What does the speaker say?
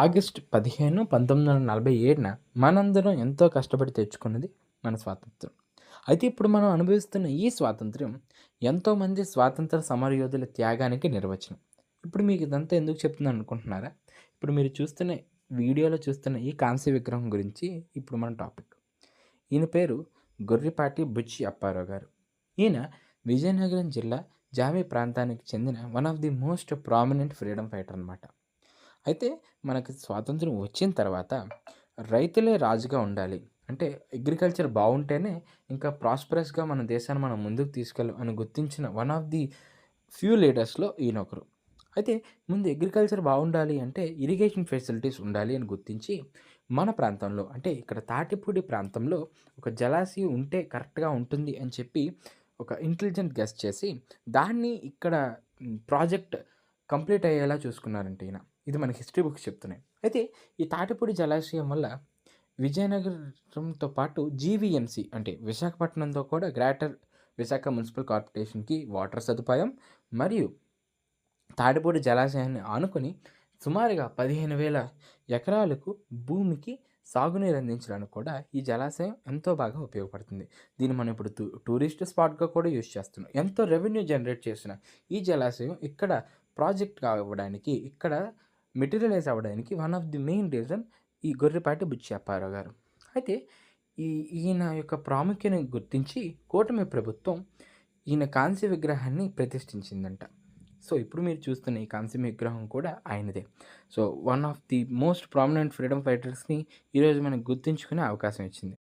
August పదిహేను పంతొమ్మిది వందల నలభై ఏడున మనందరం ఎంతో కష్టపడి తెచ్చుకున్నది మన స్వాతంత్రం. అయితే ఇప్పుడు మనం అనుభవిస్తున్న ఈ స్వాతంత్ర్యం ఎంతోమంది స్వాతంత్ర సమరయోధుల త్యాగానికి నిర్వచనం. ఇప్పుడు మీకు ఇదంతా ఎందుకు చెప్తున్నాను అనుకుంటున్నారా? ఇప్పుడు మీరు చూస్తున్న వీడియోలో చూస్తున్న ఈ కాంస్య విగ్రహం గురించి ఇప్పుడు మన టాపిక్. ఈయన పేరు గొర్రిపాటి బుచ్చి అప్పారావు గారు. ఈయన విజయనగరం జిల్లా జామి ప్రాంతానికి చెందిన one of the most prominent freedom fighter అనమాట అయితే మనకి స్వాతంత్రం వచ్చిన తర్వాత రైతులే రాజుగా ఉండాలి. అంటే అగ్రికల్చర్ బాగుంటేనే ఇంకా ప్రాస్పరస్గా మన దేశాన్ని మనం ముందుకు తీసుకెళ్ళం అని గుర్తించిన వన్ ఆఫ్ ది ఫ్యూ లీడర్స్లో ఈయన ఒకరు. అయితే ముందు అగ్రికల్చర్ బాగుండాలి అంటే ఇరిగేషన్ ఫెసిలిటీస్ ఉండాలి అని గుర్తించి మన ప్రాంతంలో అంటే ఇక్కడ తాటిపూడి ప్రాంతంలో ఒక జలాశయం ఉంటే కరెక్ట్గా ఉంటుంది అని చెప్పి ఒక ఇంటెలిజెంట్ గెస్ట్ చేసి దాన్ని ఇక్కడ ప్రాజెక్ట్ కంప్లీట్ అయ్యేలా చూసుకున్నారంటే ఈయన. ఇది మన హిస్టరీ బుక్స్ చెప్తున్నాయి. అయితే ఈ తాటిపూడి జలాశయం వల్ల విజయనగరంతో పాటు జీవీఎంసీ అంటే విశాఖపట్నంతో కూడా గ్రేటర్ విశాఖ మున్సిపల్ కార్పొరేషన్కి వాటర్ సదుపాయం మరియు తాటిపూడి జలాశయాన్ని ఆనుకొని సుమారుగా పదిహేను వేల ఎకరాలకు భూమికి సాగునీరు అందించడానికి కూడా ఈ జలాశయం ఎంతో బాగా ఉపయోగపడుతుంది. దీన్ని మనం ఇప్పుడు టూ టూరిస్ట్ స్పాట్గా కూడా యూజ్ చేస్తున్నాం. ఎంతో రెవెన్యూ జనరేట్ చేసిన ఈ జలాశయం ఇక్కడ ప్రాజెక్ట్ కావడానికి ఇక్కడ మెటీరియలైజ్ అవ్వడానికి one of the main reason ఈ గొర్రెపాటి బుచ్చి అప్పారావు గారు. అయితే ఈ ఈయన యొక్క ప్రాముఖ్యతను గుర్తించి కూటమి ప్రభుత్వం ఈయన కాంస్య విగ్రహాన్ని ప్రతిష్ఠించిందంట. సో ఇప్పుడు మీరు చూస్తున్న ఈ కాంస్య విగ్రహం కూడా ఆయనదే. So one of the most prominent freedom ఫైటర్స్ని ఈరోజు మనకు గుర్తించుకునే అవకాశం ఇచ్చింది.